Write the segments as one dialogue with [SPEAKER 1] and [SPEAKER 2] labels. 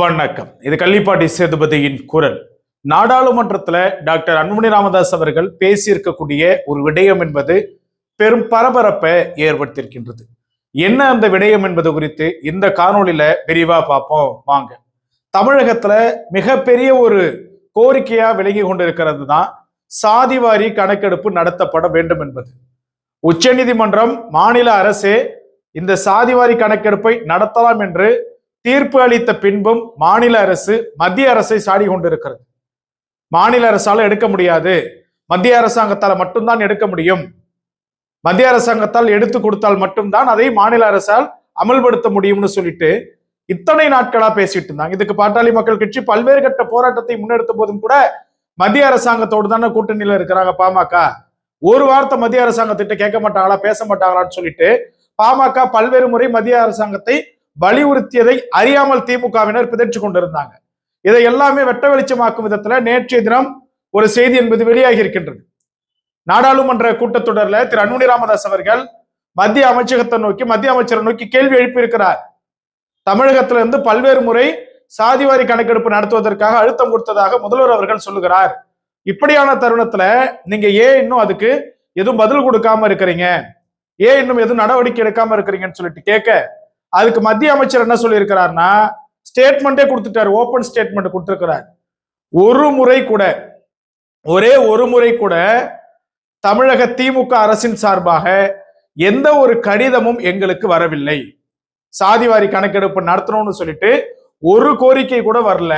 [SPEAKER 1] வணக்கம். இது கள்ளிப்பாட்டி சேதுபதியின் குரல். நாடாளுமன்றத்தில் டாக்டர் அன்புமணி ராமதாஸ் அவர்கள் பேசியிருக்கக்கூடிய ஒரு விடயம் என்பது பெரும் பரபரப்பை ஏற்படுத்தியிருக்கின்றது. என்ன அந்த விடயம் என்பது குறித்து இந்த காணொலியில விரிவா பார்ப்போம். வாங்க. தமிழகத்துல மிகப்பெரிய ஒரு கோரிக்கையா விலகி கொண்டிருக்கிறது தான் சாதிவாரி கணக்கெடுப்பு நடத்தப்பட வேண்டும் என்பது. உச்சநீதிமன்றம் மாநில அரசே இந்த சாதிவாரி கணக்கெடுப்பை நடத்தலாம் என்று தீர்ப்பு அளித்த பின்பும் மாநில அரசு மத்திய அரசை சாடி கொண்டிருக்கிறது. மாநில அரசால எடுக்க முடியாது. மத்திய அரசாங்கத்தால் மட்டும்தான் எடுக்க முடியும். மத்திய அரசாங்கத்தால் எடுத்து கொடுத்தால் மட்டும்தான் அதை மாநில அரசால் அமல்படுத்த முடியும்னு சொல்லிட்டு இத்தனை நாட்களா பேசிட்டு இருந்தாங்க. இதுக்கு பாட்டாளி மக்கள் கட்சி பல்வேறு கட்ட போராட்டத்தை முன்னெடுத்த போதும் கூட மத்திய அரசாங்கத்தோடு தானே கூட்டணியில இருக்கிறாங்க பாமக. ஒரு வார்த்தை மத்திய அரசாங்கத்திட்ட கேட்க மாட்டாங்களா பேச மாட்டாங்களான்னு சொல்லிட்டு பாமக பல்வேறு முறை மத்திய அரசாங்கத்தை வலியுறுத்தியதை அறியாமல் திமுகவினர் பிதற்றி கொண்டிருந்தாங்க. இதை எல்லாமே வெட்ட வெளிச்சமாக்கும் விதத்துல நேற்றைய தினம் ஒரு செய்தி என்பது வெளியாகி இருக்கின்றது. நாடாளுமன்ற கூட்டத்தொடர்ல திரு அன்புமணி ராமதாஸ் அவர்கள் மத்திய அமைச்சகத்தை நோக்கி மத்திய அமைச்சரை நோக்கி கேள்வி எழுப்பியிருக்கிறார். தமிழகத்துல இருந்து பல்வேறு முறை சாதிவாரி கணக்கெடுப்பு நடத்துவதற்காக அழுத்தம் கொடுத்ததாக முதல்வர் அவர்கள் சொல்லுகிறார். இப்படியான தருணத்துல நீங்க ஏன் இன்னும் அதுக்கு எதுவும் பதில் கொடுக்காம இருக்கிறீங்க? ஏன் இன்னும் எதுவும் நடவடிக்கை எடுக்காம இருக்கிறீங்கன்னு சொல்லிட்டு கேட்க அதுக்கு மத்திய அமைச்சர் என்ன சொல்லியிருக்கிறார்னா ஸ்டேட்மெண்ட்டே கொடுத்துட்டாரு ஓப்பன் ஸ்டேட்மெண்ட் கொடுத்துருக்கிறார். ஒரு முறை கூட ஒரே ஒரு முறை கூட தமிழக திமுக அரசின் சார்பாக எந்த ஒரு கடிதமும் எங்களுக்கு வரவில்லை. சாதிவாரி கணக்கெடுப்பு நடத்தணும்னு சொல்லிட்டு ஒரு கோரிக்கை கூட வரல.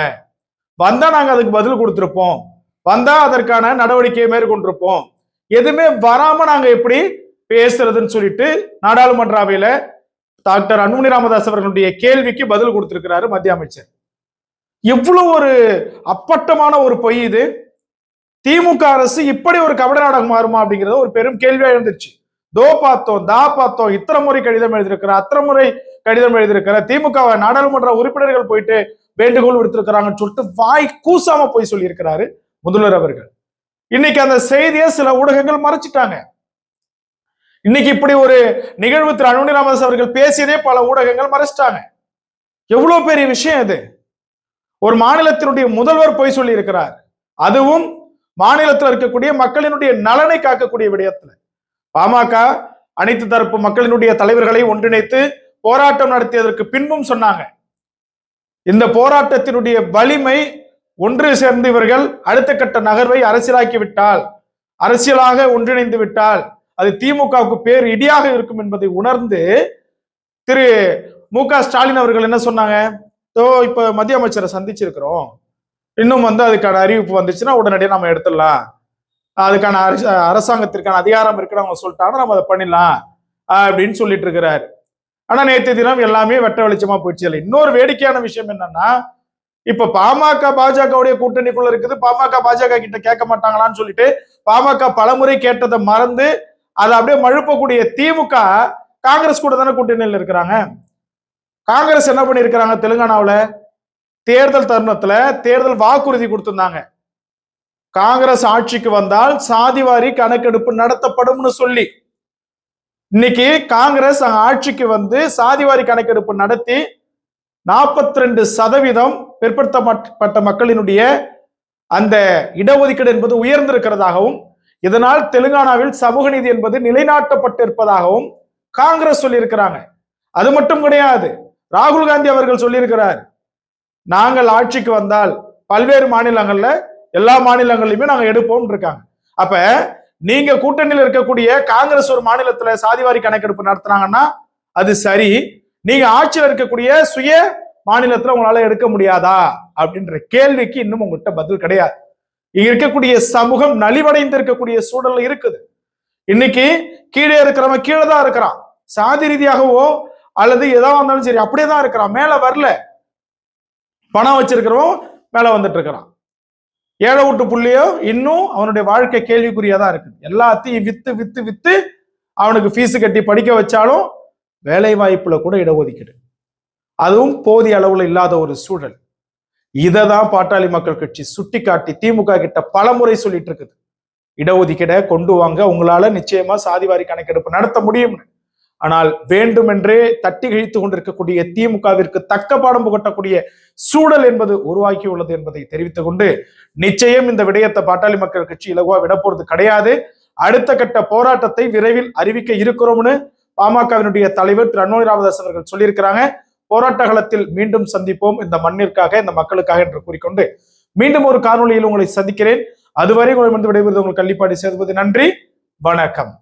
[SPEAKER 1] வந்தா நாங்க அதுக்கு பதில் கொடுத்துருப்போம். வந்தா அதற்கான நடவடிக்கையை மேற்கொண்டிருப்போம். எதுவுமே வராம நாங்க எப்படி பேசுறதுன்னு சொல்லிட்டு நாடாளுமன்ற அவையில டாக்டர் அன்புமணி ராமதாஸ் அவர்களுடைய கேள்விக்கு பதில் கொடுத்திருக்கிறாரு மத்திய அமைச்சர். எவ்வளவு ஒரு அப்பட்டமான ஒரு பொய் இது. திமுக அரசு இப்படி ஒரு கபட நாடகம் மாறுமா அப்படிங்கிறது ஒரு பெரும் கேள்வியா இருந்துச்சு தோ பார்த்தோம் தா பார்த்தோம் இத்தனை முறை கடிதம் எழுதியிருக்கிற அத்தனை முறை கடிதம் எழுதியிருக்கிற திமுக நாடாளுமன்ற உறுப்பினர்கள் போயிட்டு வேண்டுகோள் விடுத்திருக்கிறாங்கன்னு சொல்லிட்டு வாய் கூசாம போய் சொல்லியிருக்கிறாரு முதல்வர் அவர்கள். இன்னைக்கு அந்த செய்தியை சில ஊடகங்கள் மறைச்சிட்டாங்க. இன்னைக்கு இப்படி ஒரு நிகழ்வு திரு அன்புமணி ராமதாஸ் அவர்கள் பேசியதே பல ஊடகங்கள் மறைச்சிட்டாங்க. எவ்வளவு பெரிய விஷயம் இது? ஒரு மாநிலத்தினுடைய முதல்வர் போய் சொல்லி இருக்கிறார் அதுவும் மாநிலத்தில் இருக்கக்கூடிய மக்களினுடைய நலனை காக்கக்கூடிய விடயத்துல. பாமக அனைத்து தரப்பு மக்களினுடைய தலைவர்களை ஒன்றிணைத்து போராட்டம் நடத்தியதற்கு பின்பும் சொன்னாங்க. இந்த போராட்டத்தினுடைய வலிமை ஒன்று சேர்ந்து இவர்கள் அடுத்த கட்ட நகர்வை அரசியலாக்கி விட்டால் அரசியலாக ஒன்றிணைந்து விட்டால் அது திமுகவுக்கு பேர் இடியாக இருக்கும் என்பதை உணர்ந்து திரு மு க ஸ்டாலின் அவர்கள் என்ன சொன்னாங்க? தோ இப்ப மத்திய அமைச்சரை சந்திச்சிருக்கிறோம். இன்னும் வந்து அதுக்கான அறிவிப்பு வந்துச்சுன்னா உடனடியாக நம்ம எடுத்துடலாம். அதுக்கான அரசாங்கத்திற்கான அதிகாரம் இருக்குன்னு அவங்க சொல்லிட்டாங்கன்னா நம்ம அதை பண்ணிடலாம் அப்படின்னு சொல்லிட்டு இருக்கிறாரு. ஆனா நேற்று தினம் எல்லாமே வெட்ட வெளிச்சமா போயிடுச்சு. இல்லை இன்னொரு வேடிக்கையான விஷயம் என்னன்னா இப்ப பாமக பாஜகவுடைய கூட்டணிக்குள்ள இருக்குது. பாமக பாஜக கிட்ட கேட்க மாட்டாங்களான்னு சொல்லிட்டு பாமக பலமுறை கேட்டதை மறந்து அதை அப்படியே மழுப்பக்கூடிய திமுக காங்கிரஸ் கூட தானே கூட்டணியில் இருக்கிறாங்க. காங்கிரஸ் என்ன பண்ணியிருக்கிறாங்க தெலுங்கானாவில்? தேர்தல் தருணத்துல தேர்தல் வாக்குறுதி கொடுத்திருந்தாங்க. காங்கிரஸ் ஆட்சிக்கு வந்தால் சாதிவாரி கணக்கெடுப்பு நடத்தப்படும்னு சொல்லி. இன்னைக்கு காங்கிரஸ் அங்க ஆட்சிக்கு வந்து சாதிவாரி கணக்கெடுப்பு நடத்தி நாற்பத்தி ரெண்டு சதவீதம் பிற்படுத்தப்பட்ட மக்களினுடைய அந்த இடஒதுக்கீடு என்பது உயர்ந்திருக்கிறதாகவும் இதனால் தெலுங்கானாவில் சமூக நீதி என்பது நிலைநாட்டப்பட்டிருப்பதாகவும் காங்கிரஸ் சொல்லியிருக்கிறாங்க. அது மட்டும் கிடையாது ராகுல் காந்தி அவர்கள் சொல்லியிருக்கிறார் நாங்கள் ஆட்சிக்கு வந்தால் பல்வேறு மாநிலங்கள்ல எல்லா மாநிலங்களையுமே நாங்க எடுப்போம் இருக்காங்க. அப்ப நீங்க கூட்டணியில் இருக்கக்கூடிய காங்கிரஸ் ஒரு மாநிலத்துல சாதிவாரி கணக்கெடுப்பு நடத்துனாங்கன்னா அது சரி நீங்க ஆட்சியில் இருக்கக்கூடிய சுய மாநிலத்துல உங்களால எடுக்க முடியாதா அப்படின்ற கேள்விக்கு இன்னும் உங்கள்கிட்ட பதில் கிடையாது. இங்க இருக்கக்கூடிய சமூகம் நலிவடைந்து இருக்கக்கூடிய சூழல் இருக்குது. இன்னைக்கு கீழே இருக்கிறவன் கீழே தான் இருக்கிறான். சாதி ரீதியாகவோ அல்லது எதா வந்தாலும் சரி அப்படியே தான் இருக்கிறான். மேல வரல. பணம் வச்சிருக்கிறவன் மேல வந்துட்டு இருக்கிறான். ஏழை வீட்டு புள்ளியோ இன்னும் அவனுடைய வாழ்க்கை கேள்விக்குறியா தான் இருக்குது. எல்லாத்தையும் வித்து வித்து வித்து அவனுக்கு ஃபீஸ் கட்டி படிக்க வச்சாலும் வேலை வாய்ப்புல கூட இடஒதுக்கீடு. அதுவும் போதிய அளவுல இல்லாத ஒரு சூழல். இதை தான் பாட்டாளி மக்கள் கட்சி சுட்டிக்காட்டி திமுக கிட்ட பல முறை சொல்லிட்டு இருக்குது. இடஒதுக்கீடை கொண்டு வாங்க உங்களால நிச்சயமா சாதிவாரி கணக்கெடுப்பு நடத்த முடியும்னு ஆனால் வேண்டுமென்றே தட்டி கழித்து கொண்டிருக்கக்கூடிய திமுகவிற்கு தக்க பாடம் புகட்டக்கூடிய சூழல் என்பது உருவாக்கியுள்ளது என்பதை தெரிவித்துக் கொண்டு நிச்சயம் இந்த விடயத்தை பாட்டாளி மக்கள் கட்சி இலகுவா விடப்போறது கிடையாது. அடுத்த கட்ட போராட்டத்தை விரைவில் அறிவிக்க இருக்கிறோம்னு பாமகவினுடைய தலைவர் திரு அன்மோனி ராமதாஸ் அவர்கள் சொல்லியிருக்கிறாங்க. போராட்ட களத்தில் மீண்டும் சந்திப்போம். இந்த மண்ணிற்காக இந்த மக்களுக்காக என்று கூறிக்கொண்டு மீண்டும் ஒரு காணொளியில் உங்களை சந்திக்கிறேன். அதுவரை உங்களை வந்து விடைபெறுவது உங்கள் கள்ளிப்பாடி சேர்ப்பது நன்றி. வணக்கம்.